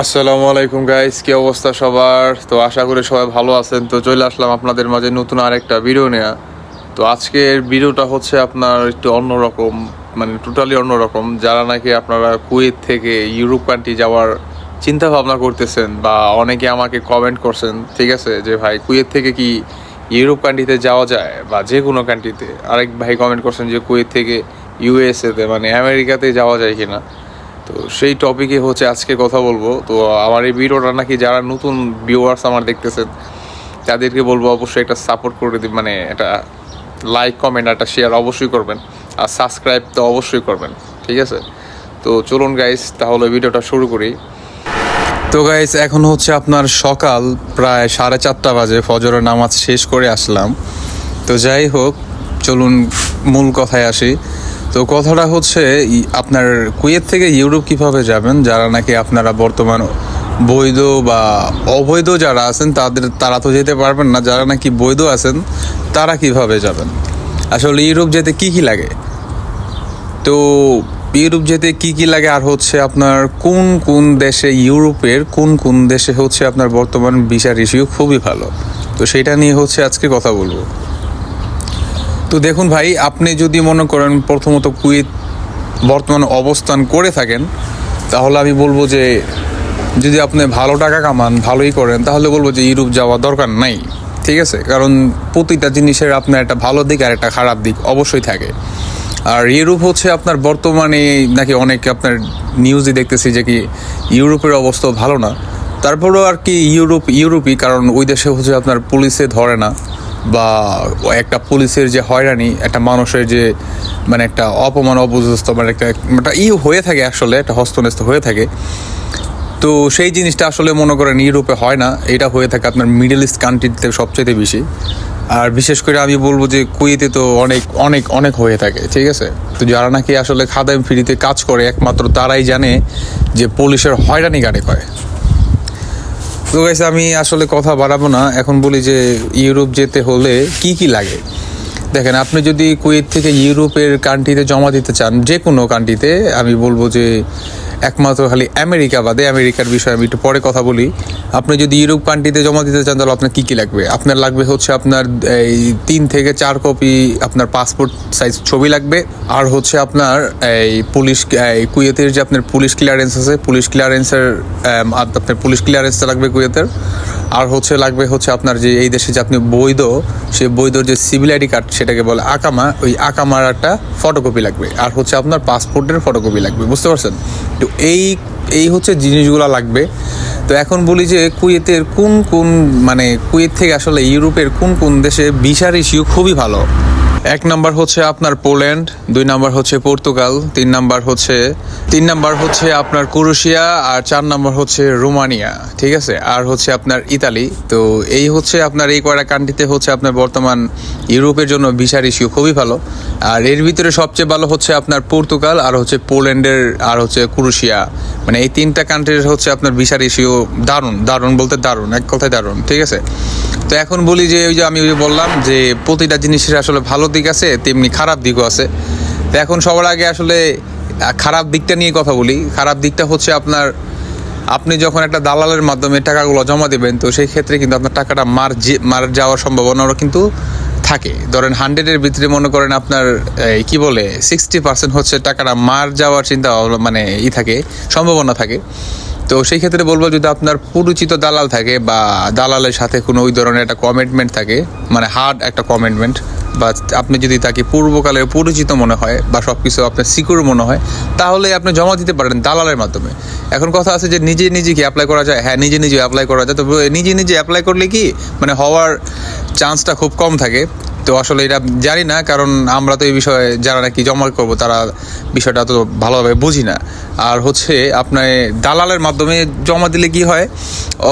আসসালামু আলাইকুম গাইস কি অবস্থা সবার? তো আশা করি সবাই ভালো আছেন। তো চলে আসলাম আপনাদের মাঝে নতুন আরেকটা ভিডিও নেওয়া তো আজকের ভিডিওটা হচ্ছে আপনার একটু অন্যরকম মানে টোটালি অন্যরকম। যারা নাকি আপনারা কুয়েত থেকে ইউরোপ কান্ট্রি যাওয়ার চিন্তা ভাবনা করতেছেন বা অনেকে আমাকে কমেন্ট করছেন, ঠিক আছে? যে ভাই, কুয়েত থেকে কি ইউরোপ কান্ট্রিতে যাওয়া যায় বা যে কোনো কান্ট্রিতে আরেক ভাই কমেন্ট করছেন যে কুয়েত থেকে ইউএসএতে মানে আমেরিকাতে যাওয়া যায় কিনা। তো সেই টপিকে হচ্ছে আজকে কথা বলব। তো আমার এই ভিডিওটা নাকি যারা নতুন ভিউয়ার্স আমার দেখতেছে তাদেরকে বলব অবশ্যই একটা সাপোর্ট করে দিন মানে একটা লাইক কমেন্ট একটা শেয়ার অবশ্যই করবেন। আর সাবস্ক্রাইব তো অবশ্যই করবেন, ঠিক আছে? তো চলুন গাইস তাহলে ভিডিওটা শুরু করি। তো গাইস এখন হচ্ছে আপনার সকাল প্রায় সাড়ে চারটা বাজে, ফজরের নামাজ শেষ করে আসলাম। তো যাই হোক, চলুন মূল কথায় আসি। তো কথাটা হচ্ছে আপনার কুয়েত থেকে ইউরোপ কীভাবে যাবেন? যারা নাকি আপনারা বর্তমান বৈধ বা অবৈধ যারা আছেন, তাদের, তারা তো যেতে পারবেন না। যারা নাকি বৈধ আছেন, তারা কীভাবে যাবেন? আসলে ইউরোপ যেতে কি কি লাগে? তো ইউরোপ যেতে কি কি লাগে? আর হচ্ছে আপনার কোন কোন দেশে ইউরোপের, কোন কোন দেশে হচ্ছে আপনার বর্তমান ভিসা ইস্যু খুবই ভালো? তো সেটা নিয়ে হচ্ছে আজকে কথা বলব। তো দেখুন ভাই, আপনি যদি মনে করেন প্রথমত কুয়েত বর্তমানে অবস্থান করে থাকেন, তাহলে আমি বলব যে যদি আপনি ভালো টাকা কামান, ভালোই করেন, তাহলে বলব যে ইউরোপ যাওয়া দরকার নাই, ঠিক আছে? কারণ প্রতিটা জিনিসের আপনার একটা ভালো দিক আর একটা খারাপ দিক অবশ্যই থাকে। আর ইউরোপ হচ্ছে আপনার বর্তমানে নাকি অনেক আপনার নিউজে দেখতেছি যে কি ইউরোপের অবস্থা ভালো না। তারপরেও আর কি ইউরোপ, ইউরোপই, কারণ ওই দেশে হচ্ছে আপনার পুলিশে ধরে না। বা একটা পুলিশের যে হয়রানি, একটা মানুষের যে মানে একটা অপমান, অবস্থ মানে একটা একটা ই হয়ে থাকে আসলে, একটা হস্তনেস্ত হয়ে থাকে। তো সেই জিনিসটা আসলে মনে করেন ইউরোপে হয় না। এটা হয়ে থাকে আপনার মিডল ইস্ট কান্ট্রিতে সবচেয়ে বেশি। আর বিশেষ করে আমি বলব যে কুয়েতে তো অনেক অনেক অনেক হয়ে থাকে, ঠিক আছে? তো যারা নাকি আসলে খাদাম ফ্রিতে কাজ করে, একমাত্র তারাই জানে যে পুলিশের হয়রানি গাড়ি হয় তো গাইস আমি আসলে কথা বাড়াবো না। এখন বলি যে, ইউরোপ যেতে হলে কি কি লাগে? দেখেন, আপনি যদি কুয়েত থেকে ইউরোপের কান্ট্রিতে জমা দিতে চান যে কোনো কান্ট্রিতে আমি বলব যে একমাত্র খালি আমেরিকা বাদে আমেরিকার বিষয়ে আমি একটু পরে কথা বলি। আপনি যদি ইউরোপ কান্ট্রিতে জমা দিতে চান, তাহলে আপনার কী কী লাগবে? আপনার লাগবে হচ্ছে আপনার, এই তিন থেকে চার কপি আপনার পাসপোর্ট সাইজ ছবি লাগবে। আর হচ্ছে আপনার, এই পুলিশ কুয়েতের যে আপনার পুলিশ ক্লিয়ারেন্স আছে পুলিশ ক্লিয়ারেন্সের আপনার পুলিশ ক্লিয়ারেন্সটা লাগবে কুয়েতের। আর হচ্ছে লাগবে হচ্ছে আপনার যে এই দেশে যে আপনি বৈধ সে বৈধ যে সিভিল আইডি কার্ড সেটাকে বলে আকামা, ওই আকামার একটা ফটোকপি লাগবে। আর হচ্ছে আপনার পাসপোর্টের ফটোকপি লাগবে, বুঝতে পারছেন? তো এই এই হচ্ছে জিনিসগুলো লাগবে। তো এখন বলি যে কুয়েতের কোন কোন মানে কুয়েত থেকে আসলে ইউরোপের কোন কোন দেশে ভিসার ইস্যু খুবই ভালো। এক নাম্বার হচ্ছে আপনার পোল্যান্ড, দুই নাম্বার হচ্ছে পর্তুগাল, তিন নাম্বার হচ্ছে, তিন নাম্বার হচ্ছে আপনার ক্রোয়েশিয়া আর চার নাম্বার হচ্ছে রোমানিয়া, ঠিক আছে? আর হচ্ছে আপনার ইতালি। তো এই হচ্ছে আপনার এই কয়টা কান্ট্রিতে হচ্ছে আপনার বর্তমান ইউরোপের জন্য ভিসার ইস্যু খুবই ভালো। আর এর ভিতরে সবচেয়ে ভালো হচ্ছে আপনার পর্তুগাল আর হচ্ছে পোল্যান্ডের আর হচ্ছে ক্রোয়েশিয়া মানে এই তিনটা কান্ট্রির হচ্ছে আপনার ভিসার ইস্যু দারুণ দারুণ বলতে দারুণ, এক কথায় দারুণ, ঠিক আছে? তো এখন বলি যে, ওই যে আমি ওই যে বললাম যে, প্রতিটা জিনিসের আসলে ভালো দিক আছে, তেমনি খারাপ দিকও আছে। তো এখন সবার আগে আসলে খারাপ দিকটা নিয়ে কথা বলি। খারাপ দিকটা হচ্ছে আপনার, আপনি যখন একটা দালালের মাধ্যমে টাকাগুলো জমা দেবেন, তো সেই ক্ষেত্রে কিন্তু আপনার টাকাটা মার যে, মার যাওয়ার সম্ভাবনাও কিন্তু থাকে। ধরেন হান্ড্রেডের ভিতরে মনে করেন আপনার কি বলে সিক্সটি পার্সেন্ট হচ্ছে টাকাটা মার যাওয়ার চিন্তা মানে ই থাকে, সম্ভাবনা থাকে। তো সেই ক্ষেত্রে বলব যদি আপনার পরিচিত দালাল থাকে বা দালালের সাথে কোনো ওই ধরনের একটা কমিটমেন্ট থাকে মানে হার্ড একটা কমিটমেন্ট বা আপনি যদি তাকে পূর্বকালে পরিচিত মনে হয় বা সব কিছু আপনার সিকিউর মনে হয়, তাহলে আপনি জমা দিতে পারেন দালালের মাধ্যমে। এখন কথা আছে যে নিজে নিজে কি অ্যাপ্লাই করা যায়। হ্যাঁ নিজে নিজে অ্যাপ্লাই করা যায়। তো নিজে নিজে অ্যাপ্লাই করলে কি? মানে হওয়ার চান্সটা খুব কম থাকে। তো আসলে এটা জানি না, কারণ আমরা তো এই বিষয়ে যারা নাকি জমা করব, তারা বিষয়টা তো ভালোভাবে বুঝি না। আর হচ্ছে আপনার দালালের মাধ্যমে জমা দিলে কি হয়?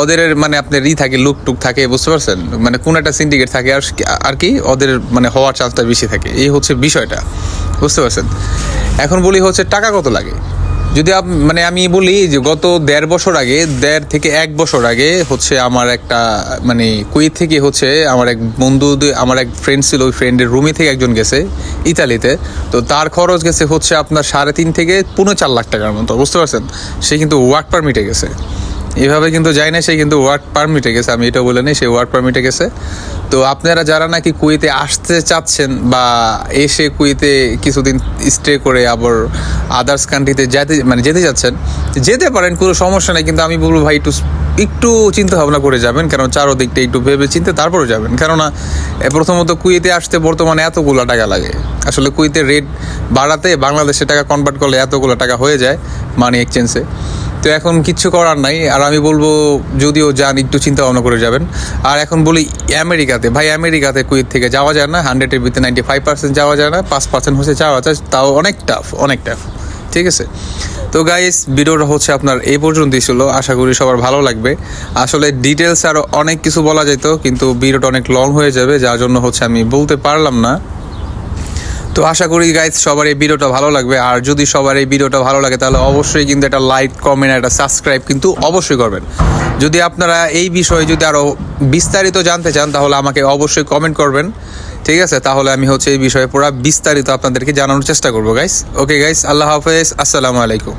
ওদের মানে আপনার ই থাকে লুক টুক থাকে, বুঝতে পারছেন? মানে কোন একটা সিন্ডিকেট থাকে আর আর কি, ওদের মানে হওয়ার চান্সটা বেশি থাকে। এই হচ্ছে বিষয়টা, বুঝতে পারছেন? এখন বলি হচ্ছে টাকা কত লাগে? যদি মানে আমি বলি যে গত দেড় বছর আগে, দেড় থেকে এক বছর আগে হচ্ছে আমার একটা মানে কুই থেকে হচ্ছে আমার এক বন্ধু, আমার এক ফ্রেন্ড ছিল, ওই ফ্রেন্ডের রুমে থেকে একজন গেছে ইতালিতে। তো তার খরচ গেছে হচ্ছে আপনার সাড়ে তিন থেকে পনেরো চার লাখ টাকার মতো, বুঝতে পারছেন? সে কিন্তু ওয়ার্ক পারমিটে গেছে। এভাবে কিন্তু যায় না সে কিন্তু ওয়ার্ক পারমিটে গেছে, আমি এটা বলে নিই, সে ওয়ার্ক পারমিটে গেছে। তো আপনারা যারা নাকি কুয়েতে আসতে চাচ্ছেন বা এসে কুয়েতে কিছুদিন স্টে করে আবার আদার্স কান্ট্রিতে যেতে মানে যেতে যাচ্ছেন, যেতে পারেন, কোনো সমস্যা নেই, কিন্তু আমি বলব ভাই, একটু একটু চিন্তা ভাবনা করে যাবেন, কারণ চারোদিকটা একটু ভেবে চিন্তে তারপরে যাবেন। কেননা প্রথমত কুয়েতে আসতে বর্তমানে এতগুলো টাকা লাগে। আসলে কুয়েতে রেট বাড়াতে বাংলাদেশে টাকা কনভার্ট করলে এতগুলো টাকা হয়ে যায় মানি এক্সচেঞ্জে তো এখন কিচ্ছু করার নাই। আর আমি বলব, যদিও যান একটু চিন্তা ভাবনা করে যাবেন। আর এখন বলি, আমেরিকাতে, ভাই আমেরিকাতে কুয়েত থেকে যাওয়া যায় না। হান্ড্রেডের ভিতরে নাইনটি ফাইভ পার্সেন্ট যাওয়া যায় না। পাঁচ পার্সেন্ট হচ্ছে যাওয়া যায়, তাও অনেক টাফ অনেক টাফ ঠিক আছে? তো গাইস ভিডিওটা হচ্ছে আপনার এই পর্যন্তই ছিল। আশা করি সবার ভালো লাগবে। আসলে ডিটেলস আরও অনেক কিছু বলা যেত কিন্তু ভিডিওটা অনেক লং হয়ে যাবে, যার জন্য হচ্ছে আমি বলতে পারলাম না। তো আশা করি গাইজ সবার এই ভিডিওটা ভালো লাগবে। আর যদি সবার এই ভিডিওটা ভালো লাগে, তাহলে অবশ্যই কিন্তু একটা লাইক কমেন্ট একটা সাবস্ক্রাইব কিন্তু অবশ্যই করবেন। যদি আপনারা এই বিষয়ে যদি আরও বিস্তারিত জানতে চান, তাহলে আমাকে অবশ্যই কমেন্ট করবেন। ঠিক আছে? তাহলে আমি হচ্ছে এই বিষয়ে পুরো বিস্তারিত আপনাদেরকে জানানোর চেষ্টা করব গাইস ওকে গাইস আল্লাহ হাফেজ। আসসালামু আলাইকুম।